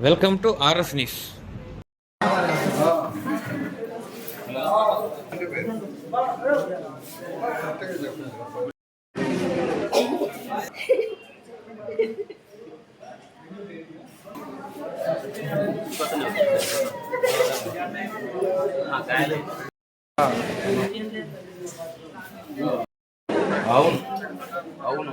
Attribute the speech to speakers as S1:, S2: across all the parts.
S1: Welcome to RS news
S2: అవును అవును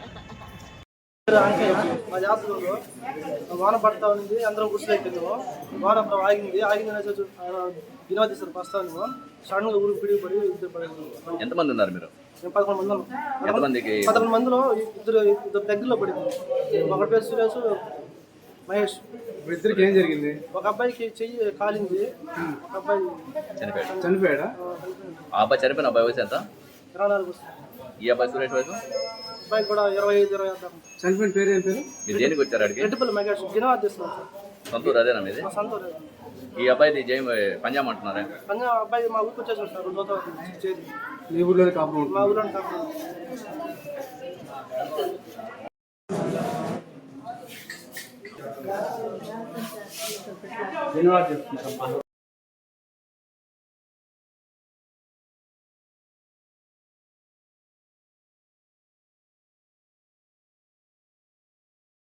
S3: మా జాతరలో వాన పడతా ఉంది అందరం గుడిసెలు ఎక్కిందాము వాన అప్పుడు ఆగింది. ఆగింది అనేసి వినోది సార్ వస్తాను సడన్గా ఊరికి పిడిగి పడి ఇద్దరు పడింది
S2: ఎంతమంది ఉన్నారు మీరు?
S3: మేము పదకొండు మంది
S2: ఎంతమందికి?
S3: పదకొండు మందిలో ఇద్దరు ఇద్దరు దగ్గరలో పడింది. ఒక పేరు సురేష్ మహేష్.
S4: ఇద్దరికి ఏం జరిగింది?
S3: ఒక అబ్బాయికి చెయ్యి కాలింది. ఒక అబ్బాయి
S2: చనిపోయాడు.
S4: చనిపోయాడా?
S2: ఆ అబ్బాయి చనిపోయిన అబ్బాయి వయసు ఎంత?
S3: ఇరవై నాలుగు
S2: ఈ అబ్బాయి సురేష్ వయసు?
S3: అబ్బాయి కూడా ఇరవై ఐదు ఇరవై ఆరు
S4: చనిపోయిన పేరు ఏం పేరు?
S2: మీరు దేనికి వచ్చారు అడిగి?
S3: రెడ్డిపల్లి మహేష్ గినవాద్ చేస్తున్నాం సార్
S2: సొంతూరు అదేనా మీది?
S3: మా సంతూర్
S2: ఈ అబ్బాయిది జై పంజాబ్ అంటున్నారా?
S3: పంజా అబ్బాయి మా ఊరికి వచ్చేసాడు సార్ దోత చేరి.
S4: నీ ఊర్లోనే కాపురం ఉంటుంది?
S3: మా ఊళ్ళో కాకుండా
S4: ధన్యవాదాలు